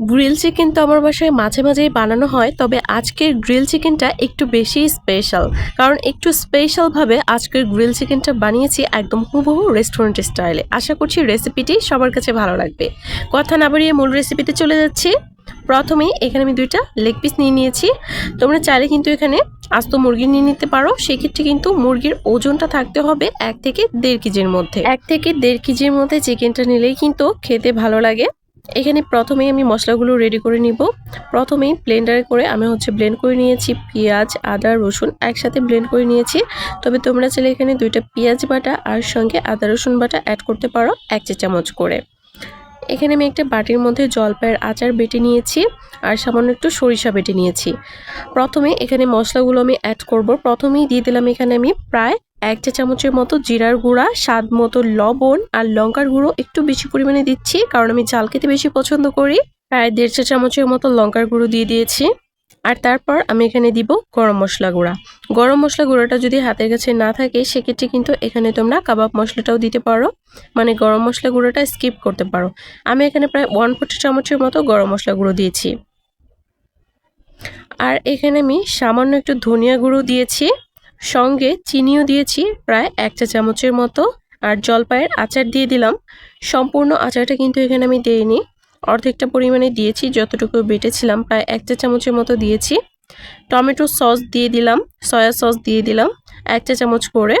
Grill chicken তো আমার বাসায় মাঝে মাঝেই বানানো হয়, তবে আজকের গ্রিল চিকেনটা একটু বেশি স্পেশাল কারণ একটু স্পেশালভাবে আজকের গ্রিল চিকেনটা বানিয়েছি একদম হুবহু রেস্টুরেন্ট স্টাইলে আশা করছি রেসিপিটি সবার কাছে ভালো লাগবে। কথা না বাড়িয়ে মূল রেসিপিতে চলে যাচ্ছি। প্রথমেই এখানে আমি দুইটা লেগ পিস নিয়ে নিয়েছি। তোমরা চাইলে কিন্তু এখানে আস্ত মুরগি নিয়ে নিতে পারো। সেক্ষেত্রে কিন্তু মুরগির ওজনটা থাকতে হবে এক থেকে দেড় কেজির মধ্যে। এক থেকে দেড় কেজির মধ্যে চিকেনটা নিলেই কিন্তু খেতে ভালো লাগে। এখানে প্রথমেই আমি মশলাগুলো রেডি করে নিব। প্রথমেই ব্লেন্ডারে করে আমি হচ্ছে ব্লেন্ড করে নিয়েছি পেঁয়াজ, আদা, রসুন একসাথে ব্লেন্ড করে নিয়েছি। তবে তোমরা চাইলে এখানে দুইটা পেঁয়াজ বাটা আর সঙ্গে আদা, রসুন বাটা অ্যাড করতে পারো এক চা চামচ করে। এখানে আমি একটা বাটির মধ্যে জলপাইয়ের আচার বেটে নিয়েছি আর সামান্য একটু সরিষা বেটে নিয়েছি। প্রথমে এখানে মশলাগুলো আমি অ্যাড করব। প্রথমেই দিয়ে দিলাম এখানে আমি প্রায় এক চা চামচের মতো জিরার গুঁড়া, স্বাদ মতো লবণ আর লঙ্কার গুঁড়ো একটু বেশি পরিমাণে দিচ্ছি, কারণ আমি ঝাল খেতে বেশি পছন্দ করি। প্রায় দেড় চা চামচের মতো লঙ্কার গুঁড়ো দিয়ে দিয়েছি। আর তারপর আমি এখানে দিব গরম মশলা গুঁড়া। গরম মশলা গুঁড়োটা যদি হাতের কাছে না থাকে, সেক্ষেত্রে কিন্তু এখানে তোমরা কাবাব মশলাটাও দিতে পারো। মানে গরম মশলা গুঁড়োটা স্কিপ করতে পারো। আমি এখানে প্রায় ওয়ান ফোর্টি চামচের মতো গরম মশলা গুঁড়ো দিয়েছি। আর এখানে আমি সামান্য একটু ধনিয়া গুঁড়ো দিয়েছি। সঙ্গে চিনিও দিয়েছি, প্রায় এক চা চামচের মতো। আর জলপাইয়ের আচার দিয়ে দিলাম। সম্পূর্ণ আচারটা কিন্তু এখানে আমি দেইনি। অর্ধেকটা পরিমাণে দিয়েছি, যতটুকু বেটেছিলাম, প্রায় এক চা চামচের মতো দিয়েছি। টমেটো সস দিয়ে দিলাম, সয়া সস দিয়ে দিলাম, এক চা চামচ করে।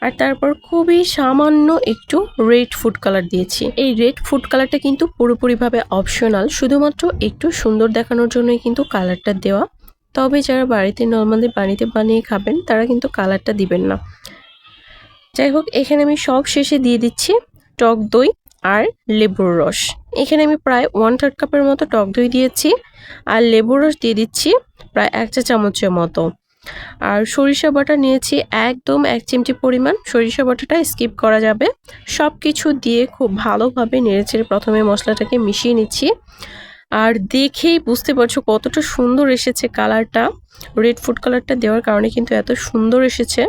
আর তারপর খুবই সামান্য একটু রেড ফুড কালার দিয়েছি। এই রেড ফুড কালারটা কিন্তু পুরোপুরিভাবে অপশনাল, শুধুমাত্র একটু সুন্দর দেখানোর জন্যই কিন্তু কালারটা দেওয়া। তবে যারা বাড়িতে নর্মালি বাড়িতে বানিয়ে খাবেন, তারা কিন্তু কালারটা দিবেন না। যাই হোক, এখানে আমি সব শেষে দিয়ে দিচ্ছি টক দই আর লেবুর রস। এখানে আমি প্রায় ওয়ান থার্ড কাপের মতো টক দই দিয়েছি আর লেবুর রস দিয়ে দিচ্ছি প্রায় এক চা চামচের মতো। আর সরিষা বাটা নিয়েছি একদম এক চিমটি পরিমাণ। সরিষা বাটাটা স্কিপ করা যাবে। সব কিছু দিয়ে খুব ভালোভাবে নেড়েচেড়ে প্রথমে মশলাটাকে মিশিয়ে নিচ্ছি। আর দেখেই বুঝতে পারছ কতটা সুন্দর এসেছে কালারটা। রেড ফুড কালারটা দেওয়ার কারণে কিন্তু এত সুন্দর এসেছে।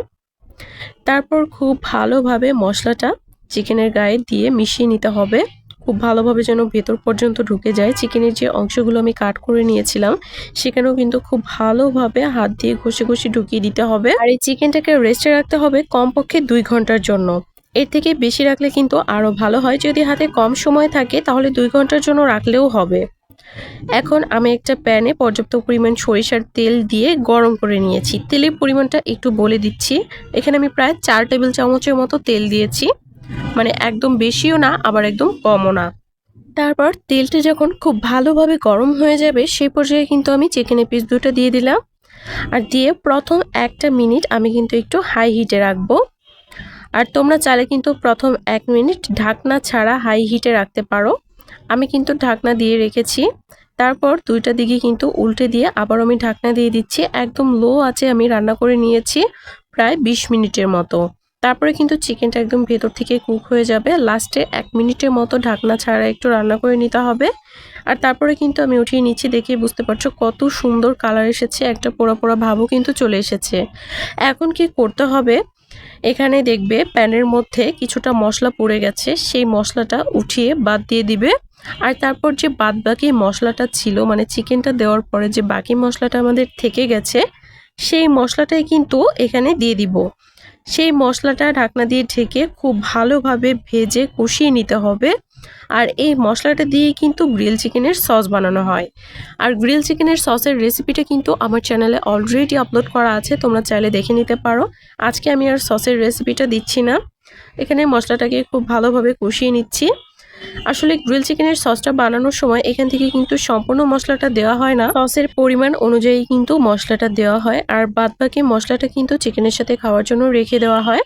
তারপর খুব ভালোভাবে মশলাটা চিকেনের গায়ে দিয়ে মিশিয়ে নিতে হবে। খুব ভালোভাবে যেন ভেতর পর্যন্ত ঢুকে যায়। চিকেনের যে অংশগুলো আমি কাট করে নিয়েছিলাম, সেখানেও কিন্তু খুব ভালোভাবে হাত দিয়ে ঘষে ঘষে ঢুকিয়ে দিতে হবে। আর এই চিকেনটাকে রেস্টে রাখতে হবে কমপক্ষে দুই ঘণ্টার জন্য। এর থেকে বেশি রাখলে কিন্তু আরও ভালো হয়। যদি হাতে কম সময় থাকে, তাহলে দুই ঘণ্টার জন্য রাখলেও হবে। এখন আমি একটা প্যানে পর্যাপ্ত পরিমাণ সরিষার তেল দিয়ে গরম করে নিয়েছি। তেলের পরিমাণটা একটু বলে দিচ্ছি। এখানে আমি প্রায় চার টেবিল চামচের মতো তেল দিয়েছি। মানে একদম বেশিও না, আবার একদম কমও না। তারপর তেলটা যখন খুব ভালোভাবে গরম হয়ে যাবে সেই পর্যায়ে কিন্তু আমি চিকেনের পিস দুটো দিয়ে দিলাম। আর দিয়ে প্রথম একটা মিনিট আমি কিন্তু একটু হাই হিটে রাখব। আর তোমরা চাইলে কিন্তু প্রথম এক মিনিট ঢাকনা ছাড়া হাই হিটে রাখতে পারো। আমি কিন্তু ঢাকনা দিয়ে রেখেছি। তারপর দুইটা দিকে কিন্তু উল্টে দিয়ে আবার আমি ঢাকনা দিয়ে দিচ্ছি। একদম লো আছে আমি রান্না করে নিয়েছি প্রায় ২০ মিনিটের মতো। তারপরে কিন্তু চিকেনটা একদম ভেতর থেকে কুক হয়ে যাবে। লাস্টে এক মিনিটের মতো ঢাকনা ছাড়া একটু রান্না করে নিতে হবে। আর তারপরে কিন্তু আমি উঠিয়ে নিচ্ছি দেখে বুঝতে পারছ কত সুন্দর কালার এসেছে। একটা পোড়া পোড়া ভাবও কিন্তু চলে এসেছে। এখন কি করতে হবে? এখানে দেখবে প্যানের মধ্যে কিছুটা মশলা পড়ে গেছে, সেই মশলাটা উঠিয়ে বাদ দিয়ে দিবে। আর তারপর যে বাদ বাকি মশলাটা ছিল মানে চিকেনটা দেওয়ার পরে যে বাকি মশলাটা আমাদের থেকে গেছে, সেই মশলাটাই কিন্তু এখানে দিয়ে দিব। সেই মশলাটা ঢাকনা দিয়ে ঢেকে খুব ভালোভাবে ভেজে কষিয়ে নিতে হবে। আর এই মশলাটা দিয়ে কিন্তু গ্রিল চিকেনের সস বানানো হয়। আর গ্রিল চিকেনের সসের রেসিপিটা কিন্তু আমার চ্যানেলে অলরেডি আপলোড করা আছে, তোমরা চাইলে দেখে নিতে পারো। আজকে আমি আর সসের রেসিপিটা দিচ্ছি না। এখানে মশলাটাকে খুব ভালোভাবে কষিয়ে নিচ্ছি। আসলে গ্রিল চিকেনের সসটা বানানোর সময় এখান থেকে কিন্তু সম্পূর্ণ মশলাটা দেওয়া হয় না। সসের পরিমাণ অনুযায়ী কিন্তু মশলাটা দেওয়া হয় আর বাদ বাকি মশলাটা কিন্তু চিকেনের সাথে খাওয়ার জন্য রেখে দেওয়া হয়।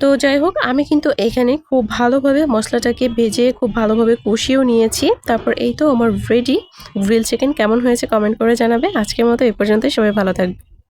তো যাই হোক, আমি কিন্তু এখানে খুব ভালোভাবে মশলাটাকে ভেজে খুব ভালোভাবে কষিয়েও নিয়েছি। তারপর এই তো আমার রেডি গ্রিল চিকেন কেমন হয়েছে কমেন্ট করে জানাবে। আজকের মতো এ পর্যন্ত সবাই ভালো থাকবে